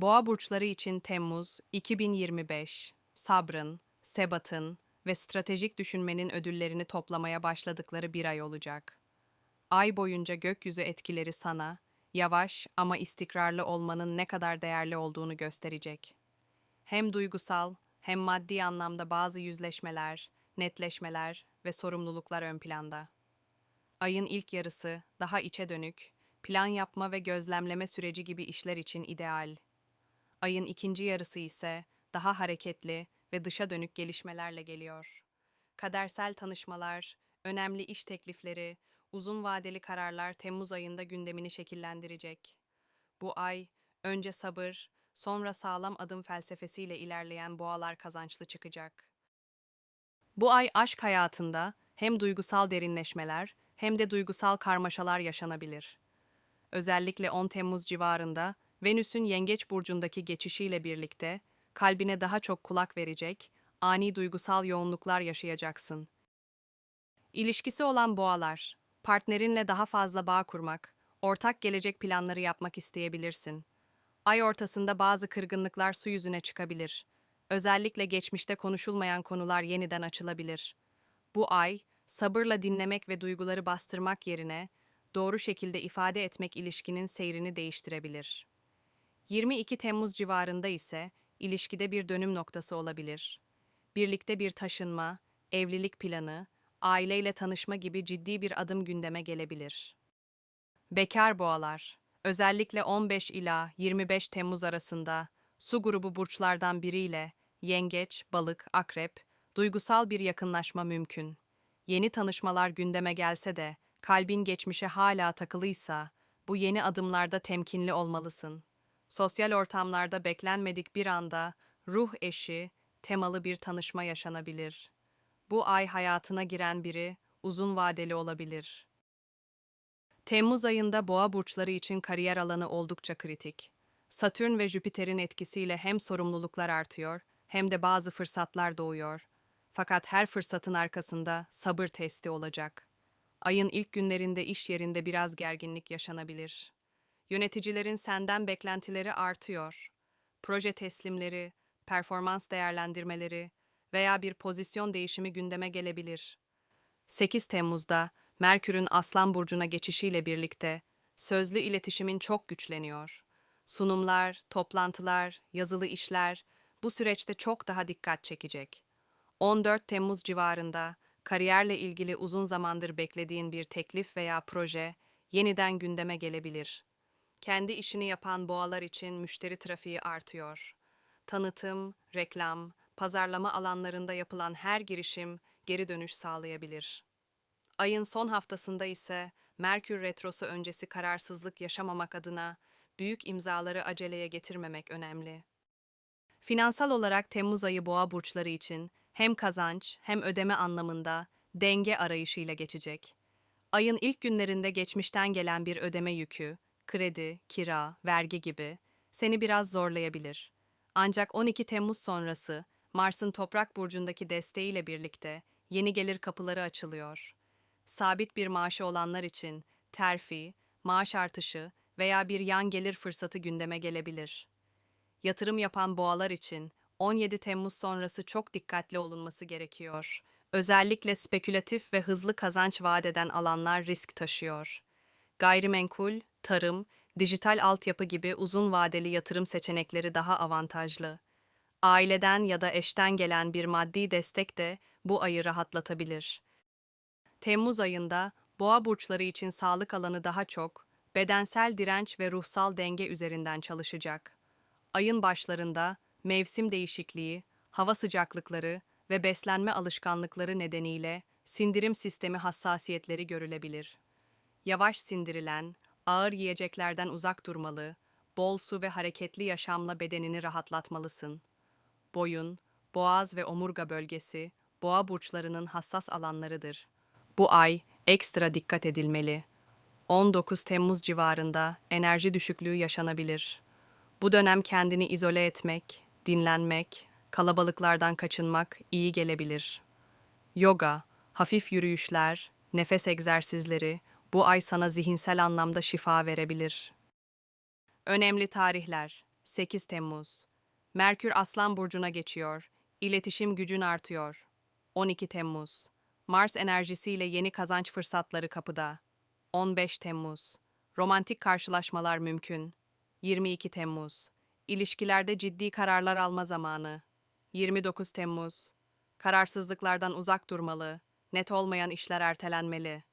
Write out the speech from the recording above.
Boğa burçları için Temmuz 2025, sabrın, sebatın ve stratejik düşünmenin ödüllerini toplamaya başladıkları bir ay olacak. Ay boyunca gökyüzü etkileri sana, yavaş ama istikrarlı olmanın ne kadar değerli olduğunu gösterecek. Hem duygusal hem maddi anlamda bazı yüzleşmeler, netleşmeler ve sorumluluklar ön planda. Ayın ilk yarısı daha içe dönük, plan yapma ve gözlemleme süreci gibi işler için ideal. Ayın ikinci yarısı ise daha hareketli ve dışa dönük gelişmelerle geliyor. Kadersel tanışmalar, önemli iş teklifleri, uzun vadeli kararlar Temmuz ayında gündemini şekillendirecek. Bu ay önce sabır, sonra sağlam adım felsefesiyle ilerleyen boğalar kazançlı çıkacak. Bu ay aşk hayatında hem duygusal derinleşmeler hem de duygusal karmaşalar yaşanabilir. Özellikle 10 Temmuz civarında Venüs'ün Yengeç burcundaki geçişiyle birlikte kalbine daha çok kulak verecek, ani duygusal yoğunluklar yaşayacaksın. İlişkisi olan boğalar, partnerinle daha fazla bağ kurmak, ortak gelecek planları yapmak isteyebilirsin. Ay ortasında bazı kırgınlıklar su yüzüne çıkabilir. Özellikle geçmişte konuşulmayan konular yeniden açılabilir. Bu ay, sabırla dinlemek ve duyguları bastırmak yerine doğru şekilde ifade etmek ilişkinin seyrini değiştirebilir. 22 Temmuz civarında ise ilişkide bir dönüm noktası olabilir. Birlikte bir taşınma, evlilik planı, aileyle tanışma gibi ciddi bir adım gündeme gelebilir. Bekar boğalar, özellikle 15 ila 25 Temmuz arasında su grubu burçlardan biriyle yengeç, balık, akrep, duygusal bir yakınlaşma mümkün. Yeni tanışmalar gündeme gelse de kalbin geçmişe hala takılıysa bu yeni adımlarda temkinli olmalısın. Sosyal ortamlarda beklenmedik bir anda ruh eşi temalı bir tanışma yaşanabilir. Bu ay hayatına giren biri uzun vadeli olabilir. Temmuz ayında boğa burçları için kariyer alanı oldukça kritik. Satürn ve Jüpiter'in etkisiyle hem sorumluluklar artıyor hem de bazı fırsatlar doğuyor. Fakat her fırsatın arkasında sabır testi olacak. Ayın ilk günlerinde iş yerinde biraz gerginlik yaşanabilir. Yöneticilerin senden beklentileri artıyor. Proje teslimleri, performans değerlendirmeleri veya bir pozisyon değişimi gündeme gelebilir. 8 Temmuz'da Merkür'ün Aslan burcuna geçişiyle birlikte sözlü iletişimin çok güçleniyor. Sunumlar, toplantılar, yazılı işler bu süreçte çok daha dikkat çekecek. 14 Temmuz civarında kariyerle ilgili uzun zamandır beklediğin bir teklif veya proje yeniden gündeme gelebilir. Kendi işini yapan boğalar için müşteri trafiği artıyor. Tanıtım, reklam, pazarlama alanlarında yapılan her girişim geri dönüş sağlayabilir. Ayın son haftasında ise Merkür Retrosu öncesi kararsızlık yaşamamak adına büyük imzaları aceleye getirmemek önemli. Finansal olarak Temmuz ayı boğa burçları için hem kazanç hem ödeme anlamında denge arayışıyla geçecek. Ayın ilk günlerinde geçmişten gelen bir ödeme yükü, kredi, kira, vergi gibi seni biraz zorlayabilir. Ancak 12 Temmuz sonrası Mars'ın Toprak burcundaki desteğiyle birlikte yeni gelir kapıları açılıyor. Sabit bir maaşı olanlar için terfi, maaş artışı veya bir yan gelir fırsatı gündeme gelebilir. Yatırım yapan boğalar için 17 Temmuz sonrası çok dikkatli olunması gerekiyor. Özellikle spekülatif ve hızlı kazanç vaat eden alanlar risk taşıyor. Gayrimenkul, tarım, dijital altyapı gibi uzun vadeli yatırım seçenekleri daha avantajlı. Aileden ya da eşten gelen bir maddi destek de bu ayı rahatlatabilir. Temmuz ayında boğa burçları için sağlık alanı daha çok bedensel direnç ve ruhsal denge üzerinden çalışacak. Ayın başlarında mevsim değişikliği, hava sıcaklıkları ve beslenme alışkanlıkları nedeniyle sindirim sistemi hassasiyetleri görülebilir. Yavaş sindirilen, ağır yiyeceklerden uzak durmalı, bol su ve hareketli yaşamla bedenini rahatlatmalısın. Boyun, boğaz ve omurga bölgesi, boğa burçlarının hassas alanlarıdır. Bu ay ekstra dikkat edilmeli. 19 Temmuz civarında enerji düşüklüğü yaşanabilir. Bu dönem kendini izole etmek, dinlenmek, kalabalıklardan kaçınmak iyi gelebilir. Yoga, hafif yürüyüşler, nefes egzersizleri bu ay sana zihinsel anlamda şifa verebilir. Önemli tarihler 8 Temmuz. Merkür Aslan burcuna geçiyor. İletişim gücün artıyor. 12 Temmuz. Mars enerjisiyle yeni kazanç fırsatları kapıda. 15 Temmuz. Romantik karşılaşmalar mümkün. 22 Temmuz. İlişkilerde ciddi kararlar alma zamanı. 29 Temmuz. Kararsızlıklardan uzak durmalı. Net olmayan işler ertelenmeli.